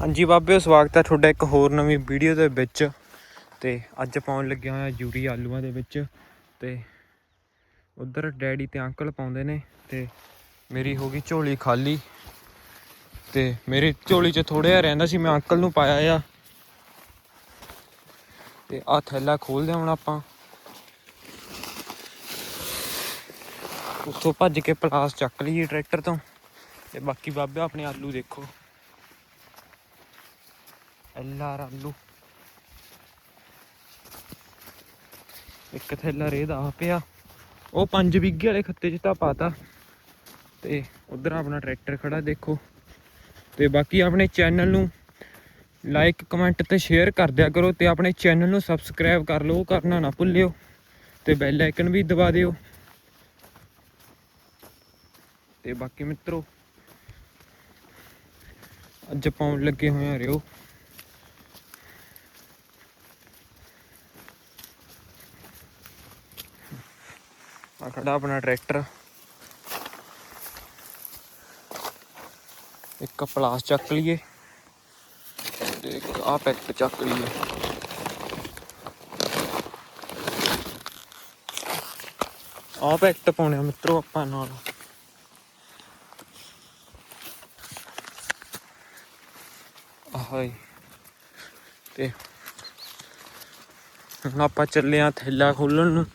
ਹਾਂਜੀ ਬਾਬਿਓ ਸਵਾਗਤ ਹੈ ਤੁਹਾਡਾ ਇੱਕ ਹੋਰ ਨਵੀਂ ਵੀਡੀਓ ਦੇ ਵਿੱਚ। ਤੇ ਅੱਜ ਪਾਉਣ ਲੱਗਿਆ ਹੋਇਆ ਜੂਰੀ ਆਲੂਆਂ ਦੇ ਵਿੱਚ। ਤੇ ਉਧਰ ਡੈਡੀ ਤੇ ਅੰਕਲ ਪਾਉਂਦੇ ਨੇ ਤੇ ਮੇਰੀ ਹੋ ਗਈ ਝੋਲੀ ਖਾਲੀ। ਤੇ ਮੇਰੀ ਝੋਲੀ 'ਚ ਥੋੜਾ ਜਿਹਾ ਰਹਿੰਦਾ ਸੀ, ਮੈਂ ਅੰਕਲ ਨੂੰ ਪਾਇਆ ਆ। ਤੇ ਆ ਥੈਲਾ ਖੋਲਦੇ ਹੁਣ ਆਪਾਂ। ਉੱਥੋਂ ਭੱਜ ਕੇ ਪਲਾਸ ਚੱਕ ਲਈਏ ਟਰੈਕਟਰ ਤੋਂ। ਤੇ ਬਾਕੀ ਬਾਬੇ, ਆਪਣੇ ਆਲੂ ਦੇਖੋ। ਐਲਆਰ ਆਲੂ ਇੱਕ ਥੈਲਾ ਰੇਹ ਦਾ ਪਿਆ। ਉਹ 5 ਵਿਗੇ ਵਾਲੇ ਖੱਤੇ 'ਚ ਤਾਂ ਪਾਤਾ। ਤੇ ਉਧਰ ਆਪਣਾ ਟਰੈਕਟਰ ਖੜਾ, ਦੇਖੋ। ਤੇ ਬਾਕੀ ਆਪਣੇ ਚੈਨਲ ਨੂੰ ਲਾਈਕ ਕਮੈਂਟ ਤੇ ਸ਼ੇਅਰ ਕਰ ਦਿਆ ਕਰੋ ਤੇ ਆਪਣੇ ਚੈਨਲ ਨੂੰ ਸਬਸਕ੍ਰਾਈਬ ਕਰ ਲਓ ਕਰਨਾ ਨਾ ਭੁੱਲਿਓ। ਤੇ ਬੈਲ ਆਈਕਨ ਵੀ ਦਬਾ ਦਿਓ। ਤੇ ਬਾਕੀ ਮਿੱਤਰੋ, ਅੱਜ ਪਾਉਣ ਲੱਗੇ ਹੋਏ ਆ ਰਿਓ। ਆ ਖੜਾ ਆਪਣਾ ਟਰੈਕਟਰ। ਇੱਕ ਪਲਾਸ ਚੱਕ ਲਈਏ। ਤੇ ਇੱਕ ਆ ਪੈਕਟ ਚੱਕ ਲਈਏ। ਆ ਪੈਕਟ ਪਾਉਣੇ ਆ ਮਿੱਤਰੋ ਆਪਾਂ ਨਾਲ। ਆਹੀ ਤੇ ਹੁਣ ਆਪਾਂ ਚੱਲੇ ਆ ਥੈਲਾ ਖੋਲਣ ਨੂੰ।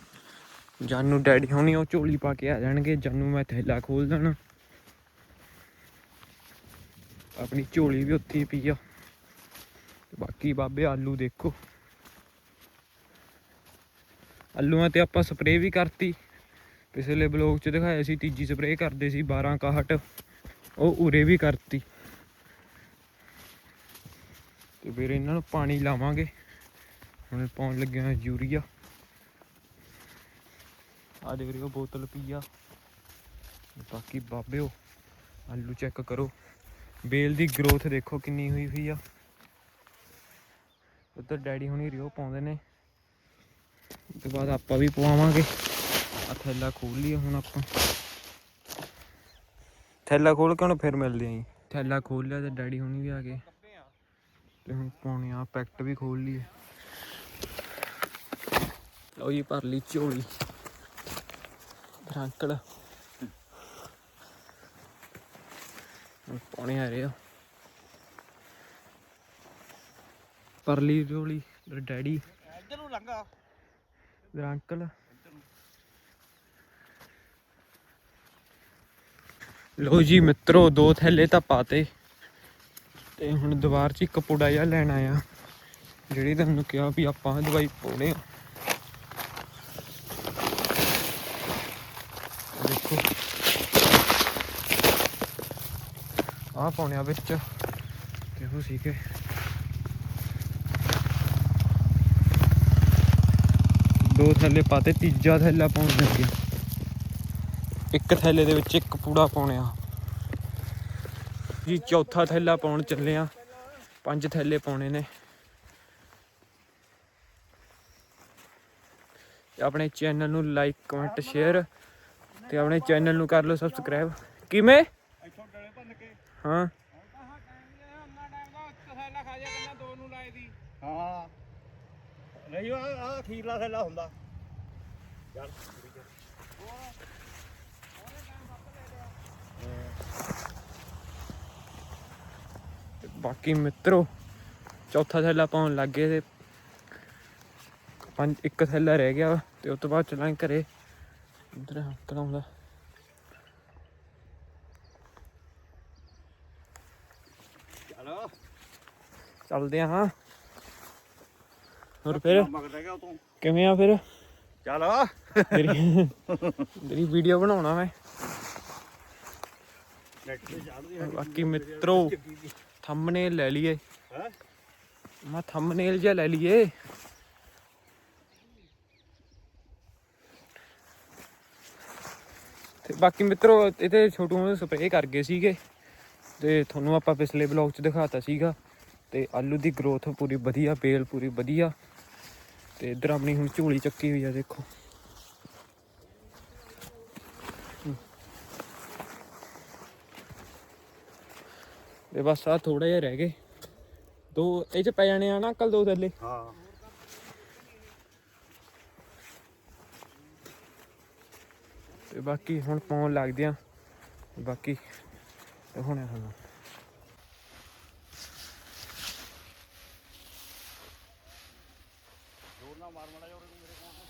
ਜਾਨੂ ਡੈਡੀ ਹੋਣੀ ਉਹ ਝੋਲੀ ਪਾ ਕੇ ਆ ਜਾਣਗੇ। ਜਾਨੂ ਮੈਂ ਥੈਲਾ ਖੋਲ ਦੇਣਾ। ਆਪਣੀ ਝੋਲੀ ਵੀ ਉੱਥੇ ਹੀ ਪਈ ਆ। ਬਾਕੀ ਬਾਬੇ ਆਲੂ ਦੇਖੋ। ਆਲੂਆਂ ਤੇ ਆਪਾਂ ਸਪਰੇਅ ਵੀ ਕਰਤੀ। ਪਿਛਲੇ ਬਲੌਗ 'ਚ ਦਿਖਾਇਆ ਸੀ, ਤੀਜੀ ਸਪਰੇਅ ਕਰਦੇ ਸੀ 12 61 ਉਹ ਉਰੇ ਵੀ ਕਰਤੀ। ਤੇ ਫਿਰ ਇਹਨਾਂ ਨੂੰ ਪਾਣੀ ਲਾਵਾਂਗੇ। ਹੁਣ ਪਾਉਣ ਲੱਗਿਆ ਯੂਰੀਆ। ਆ ਦੇਖ ਰਿਓ ਬੋਤਲ ਪੀ ਆ। ਬਾਕੀ ਬਾਬਿਓ, ਆਲੂ ਚੈੱਕ ਕਰੋ। ਬੇਲ ਦੀ ਗਰੋਥ ਦੇਖੋ ਕਿੰਨੀ ਹੋਈ ਹੋਈ ਆ। ਉੱਧਰ ਡੈਡੀ ਹੁਣੀ ਰਿਓ ਪਾਉਂਦੇ ਨੇ। ਉਸ ਤੋਂ ਬਾਅਦ ਆਪਾਂ ਵੀ ਪਵਾਵਾਂਗੇ। ਆ ਥੈਲਾ ਖੋਲ ਲਈਏ ਹੁਣ ਆਪਾਂ। ਥੈਲਾ ਖੋਲ ਕੇ ਹੁਣ ਫਿਰ ਮਿਲਦੇ ਆਂ ਜੀ। ਥੈਲਾ ਖੋਲ ਲਿਆ ਤੇ ਡੈਡੀ ਹੁਣੀ ਵੀ ਆ ਗਏ। ਤੇ ਹੁਣ ਪਾਉਣੇ ਆ ਪੈਕਟ ਵੀ ਖੋਲ ਲਈਏ। ਲਓ ਜੀ, ਭਰ ਲਈ ਝੋਲੀ। ਅੰਕਲ ਪਾਣੀ ਆ ਰਿਹਾ ਪਰਲੀ ਮੇਰਾ ਡੈਡੀ। ਇੱਧਰ ਨੂੰ ਲੰਘਾ ਮੇਰਾ ਅੰਕਲ ਲੋ ਜੀ ਮਿੱਤਰੋ ਦੋ ਥੈਲੇ ਤਾਂ ਪਾਤੇ। ਤੇ ਹੁਣ ਦੀਵਾਰ 'ਚ ਇੱਕ ਪੁੜਾ ਜਿਹਾ ਲੈਣ ਆਇਆ। ਜਿਹੜੀ ਤੁਹਾਨੂੰ ਕਿਹਾ ਵੀ ਆਪਾਂ ਦਵਾਈ ਪਾਉਣੇ ਆ ਦੇਖੋ ਆਹ ਪਾਉਣੇ ਆ ਵਿੱਚ। ਦੇਖੋ ਸੀਕੇ ਦੋ ਥੈਲੇ ਪਾਤੇ, ਤੀਜਾ ਥੈਲਾ ਪਾਉਣ ਲੱਗਿਆ। ਇੱਕ ਥੈਲੇ ਦੇ ਵਿੱਚ ਇੱਕ ਪੂੜਾ ਪਾਉਣੇ ਜੀ, ਚੌਥਾ ਥੈਲਾ ਪਾਉਣ ਚੱਲੇ ਆ। ਪੰਜ ਥੈਲੇ ਪਾਉਣੇ ਨੇ। ਤੇ ਆਪਣੇ ਚੈਨਲ ਨੂੰ ਲਾਈਕ, ਕਮੈਂਟ, ਸ਼ੇਅਰ ਤੇ ਆਪਣੇ ਚੈਨਲ ਨੂੰ ਕਰ ਲਓ ਸਬਸਕ੍ਰਾਈਬ। ਕਿਵੇਂ? ਇੱਥੋਂ ਡਲੇ ਭੰਨ ਕੇ ਹਾਂ। ਹਾਂ। ਨਹੀਂ ਆ ਆ ਅਖੀਰਲਾ ਥੈਲਾ ਹੁੰਦਾ। ਚੱਲ। ਤੇ ਬਾਕੀ ਮਿੱਤਰੋ ਚੌਥਾ ਥੈਲਾ ਪਾਉਣ ਲੱਗ ਗਏ ਤੇ ਪੰਜ ਇੱਕ ਥੈਲਾ ਰਹਿ ਗਿਆ ਤੇ ਉਸ ਤੋਂ ਬਾਅਦ ਚੱਲਾਂਗੇ ਘਰੇ। ਉਧਰ ਅੰਕਲ ਆਉਂਦਾ ਚਲੋ ਚੱਲਦੇ ਆ ਹਾਂ। ਹੋਰ ਫਿਰ? ਮਗਦਾ ਗਿਆ ਤੂੰ। ਕਿਵੇਂ ਆ ਫਿਰ? ਚੱਲ। ਤੇਰੀ ਤੇਰੀ ਵੀਡੀਓ ਬਣਾਉਣਾ ਮੈਂ। ਬਾਕੀ ਮਿੱਤਰੋ ਥੰਬਨੇਲ ਲੈ ਲਈਏ। ਹੈ? ਮੈਂ ਥੰਬਨੇਲ ਜਿਹਾ ਲੈ ਲਈਏ। ਤੇ ਬਾਕੀ ਮਿੱਤਰੋ ਇਹਦੇ ਛੋਟੂ ਨੂੰ ਸਪਰੇਅ ਕਰ ਗਏ ਸੀਗੇ। ਤੇ ਤੁਹਾਨੂੰ ਆਪਾਂ ਪਿਛਲੇ ਬਲੌਗ 'ਚ ਦਿਖਾਤਾ ਸੀਗਾ। ਤੇ ਆਲੂ ਦੀ ਗਰੋਥ ਪੂਰੀ ਵਧੀਆ ਬੇਲ ਪੂਰੀ ਵਧੀਆ ਤੇ ਇਧਰ ਆਪਣੀ ਹੁਣ ਝੋਲੀ ਚੱਕੀ ਹੋਈ ਆ ਦੇਖੋ। ਤੇ ਬਸ ਆ ਥੋੜਾ ਜਿਹਾ ਰਹਿ ਗਏ। ਦੋ ਇਹ ਚ ਪੈ ਜਾਣੇ ਆ ਨਾ ਅੰਕਲ ਦੋ ਥੱਲੇ? ਹਾਂ। ਤੇ ਬਾਕੀ ਹੁਣ ਪਾਉਣ ਲੱਗਦੇ ਆ। ਬਾਕੀ ਹੁਣ ਹੁਣ। ਜੋਰ ਨਾਲ ਮਾਰ ਮੜਾ ਜੋਰ ਮੇਰੇ ਕੋਲ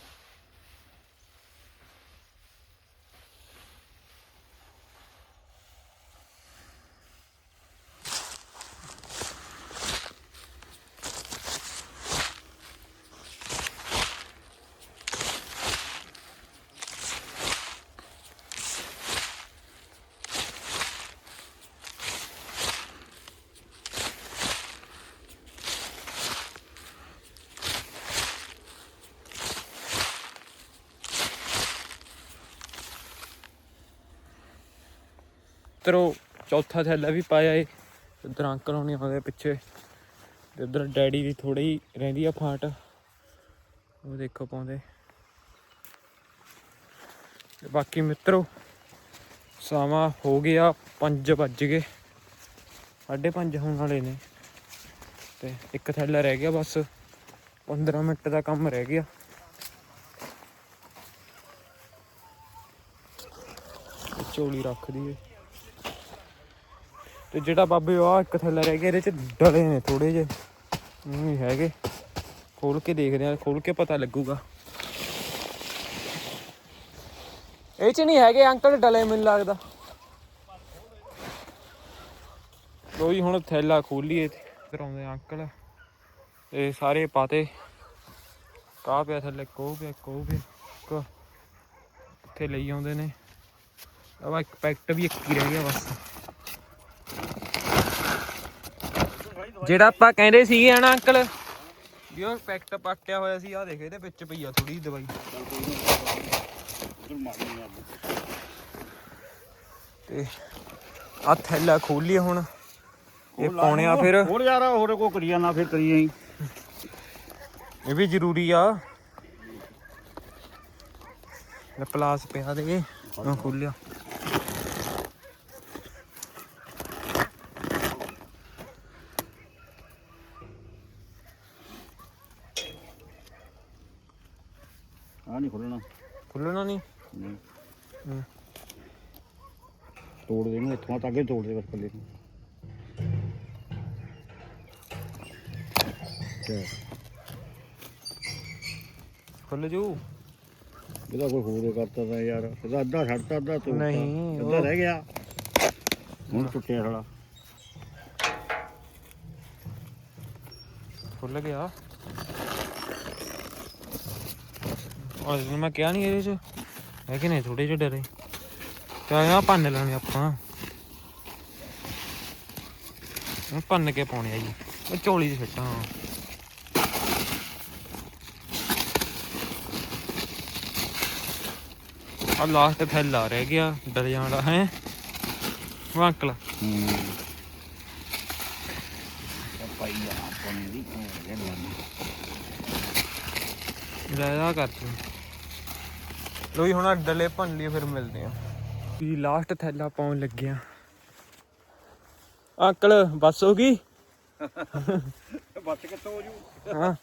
ਤਰੋ ਚੌਥਾ ਥੈਲਾ ਵੀ ਪਾਇਆ ਏ। ਉਧਰ ਅੰਕਲ ਹੋਣੀ ਆਉਂਦੇ ਪਿੱਛੇ। ਤੇ ਉਧਰ ਡੈਡੀ ਦੀ ਥੋੜੀ ਰਹਿੰਦੀ ਆ ਫਾਟ। ਉਹ ਦੇਖੋ ਪਾਉਂਦੇ। ਤੇ ਬਾਕੀ ਮਿੱਤਰੋ, ਸਮਾਂ ਹੋ ਗਿਆ 5 ਵੱਜ ਗਏ। ਸਾਢੇ ਪੰਜ ਹੋਣ ਵਾਲੇ ਨੇ। ਤੇ ਇੱਕ ਥੈਲਾ ਰਹਿ ਗਿਆ ਬਸ। 15 ਮਿੰਟ ਦਾ ਕੰਮ ਰਹਿ ਗਿਆ। ਝੋਲੀ ਰੱਖ ਦਈਏ। ਤੇ ਜਿਹੜਾ ਬਾਬੇ ਆ ਇੱਕ ਥੱਲੇ ਰਹਿ ਗਿਆ, ਇਹਦੇ ਚ ਡਲੇ ਨੇ ਥੋੜੇ ਜੇ ਨਹੀਂ ਹੈਗੇ। ਖੋਲ ਕੇ ਦੇਖਦੇ ਆ ਖੋਲ ਕੇ ਪਤਾ ਲੱਗੂਗਾ। ਇਹ ਚ ਨਹੀਂ ਹੈਗੇ, ਅੰਕਲ, ਡਲੇ ਮੈਨੂੰ ਲੱਗਦਾ। ਕੋਈ ਹੁਣ ਥੈਲਾ ਖੋਲੀਏ ਤੇ ਆਉਂਦੇ ਅੰਕਲ। ਇਹ ਸਾਰੇ ਪਾਤੇ। ਕਾ ਪਿਆ ਥੱਲੇ ਕੋ ਪਿਆ ਕੋ ਪਿਆ। ਕੋ ਲਈ ਆਉਂਦੇ ਨੇ। ਆ ਇੱਕ ਪੈਕਟ ਵੀ ਇੱਕ ਹੀ ਰਹਿ ਗਿਆ ਬਸ। ਜਿਹੜਾ ਆਪਾਂ ਕਹਿੰਦੇ ਸੀਗੇ ਹਨਾ ਅੰਕਲ? ਵੀ ਉਹ ਪੈਕਟ ਪੱਟਿਆ ਹੋਇਆ ਸੀ ਆ ਦੇਖ ਇਹਦੇ ਵਿੱਚ ਪਈ ਆ ਥੋੜੀ ਦਵਾਈ। ਤੇ ਆ ਥੈਲਾ ਖੋਲੀਏ ਹੁਣ। ਇਹ ਪਾਉਣੇ ਆ ਫਿਰ। ਹੋਰ ਯਾਰ ਹੋਰ ਕੋ ਕਰੀ ਜਾਣਾ ਫਿਰ ਕਰੀ ਜਾਈ। ਇਹ ਵੀ ਜ਼ਰੂਰੀ ਆ। ਲੈ ਪਲਾਸ ਪਿਆ ਦੇ ਉਹ ਖੋਲਿਆ ਆ ਨਹੀਂ ਖੋਲਣਾ ਖੁੱਲਣਾ ਨਹੀਂ ਨਹੀਂ ਹੂੰ। ਤੋੜ ਦੇ ਨੂੰ ਇੱਥੋਂ ਤੱਕ ਹੀ ਤੋੜ ਦੇ ਬਸ ਪੱਲੇ ਨੂੰ ਚੱਲ ਖੁੱਲ ਜੂ ਇਹਦਾ ਕੋਈ ਹੋਰ ਕਰਤਾ ਤਾਂ ਯਾਰ ਇਹਦਾ ਅੱਧਾ ਛੱਡਤਾ ਅੱਧਾ ਤੋੜਤਾ ਨਹੀਂ, ਅੱਧਾ ਉਹ- ਰਹਿ ਗਿਆ ਹੁਣ ਟੁੱਟਿਆ ਸਾਲਾ ਖੁੱਲ ਗਿਆ ਔਰ ਇਹਨੂੰ ਮੈਂ ਕਿਹਾ ਨਹੀਂ ਇਹਦੇ ਚ ਹੈ ਕਿ ਨਹੀਂ? ਥੋੜੇ ਜਿਹੇ ਡਰੇ। ਤੇ ਆ ਭੰਨ ਲੈਣੇ ਆਪਾਂ। ਹੁਣ ਭੰਨ ਕੇ ਪਾਉਣੇ ਆ ਜੀ। ਉਹ ਝੋਲੀ 'ਚ ਫਿੱਟਾਂ। ਆ ਲਾਸਟ ਫੈਲਾ ਰਹਿ ਗਿਆ ਡਰ ਜਾਣਾ ਹੈ? ਉਹ ਅੰਕਲ। ਹੂੰ ਪਾਈ ਆ ਪਾਣੀ ਦੀ ਲੈ ਆ ਕਰ ਤੂੰ। ਲੋਈ ਹੁਣ ਆਹ ਡਲੇ ਭੰਨ ਲਈ ਫਿਰ ਮਿਲਦੇ ਆ ਵੀ ਲਾਸਟ ਥੈਲਾ ਪਾਉਣ ਲੱਗਿਆ ਅੰਕਲ ਬਸ ਹੋ ਗਈ? ਕਿੱਥੋਂ ਹੋ ਜੂ? ਹਾਂ।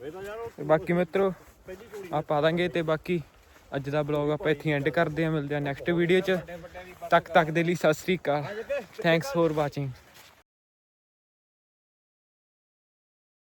ਤਾਂ ਬਾਕੀ ਮਿੱਤਰੋ ਆ ਪਾ ਦਾਂਗੇ ਤੇ ਬਾਕੀ ਅੱਜ ਦਾ ਬਲੌਗ ਆਪਾਂ ਇੱਥੇ ਐਂਡ ਕਰਦੇ ਆ ਮਿਲਦੇ ਆ ਨੈਕਸਟ ਵੀਡੀਓ ਚ। ਤੱਕ ਤੱਕ ਦੇ ਲਈ ਸਤਿ ਸ੍ਰੀ ਅਕਾਲ। Thanks for watching